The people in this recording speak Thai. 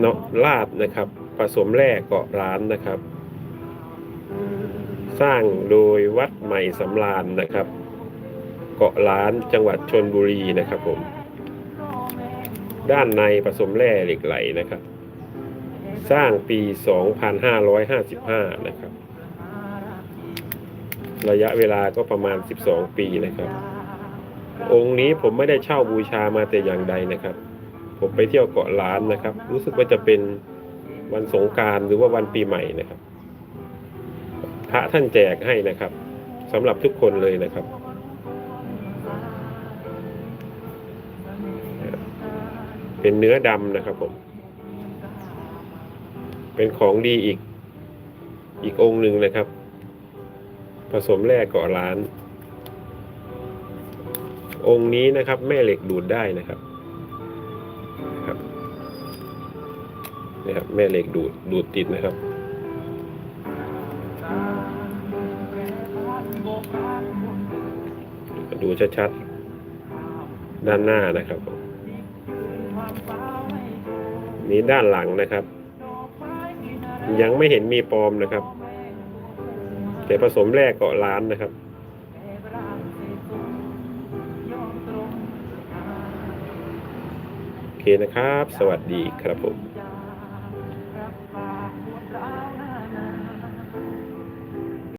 เนาะลาดนะครับ ผสมแร่เกาะร้านนะครับ สร้างโดยวัดใหม่สำราญนะครับ เกาะล้านจังหวัดชนบุรีนะครับผม ด้านในผสมแร่เหล็กไหลนะครับ สร้างปี 2555 นะครับ ระยะเวลาก็ประมาณ 12 ปีนะครับ องค์นี้ผมไม่ได้เช่าบูชามาแต่อย่างใดนะครับ ผมไปเที่ยวเกาะล้านนะครับ รู้สึกว่าจะเป็นวันสงกรารหรือว่าวันปีใหม่นะครับ พระท่านแจกให้นะครับสำหรับทุกคนเลยนะครับ เป็นเนื้อดำนะครับผม เป็นของดีอีก อีกองค์หนึ่งนะครับ ผสมแร่เกาะล้าน องค์นี้นะครับ แม่เหล็กดูดได้นะครับนะครับ นี่ครับ แม่เหล็กดูดดูดติดนะครับ ดูชัดๆ ด้านหน้านะครับนี้ด้านหลังนะครับ ยังไม่เห็นมีปลอมนะครับ แต่ผสมแร่เกาะล้านนะครับโอเคนะครับ สวัสดีครับผม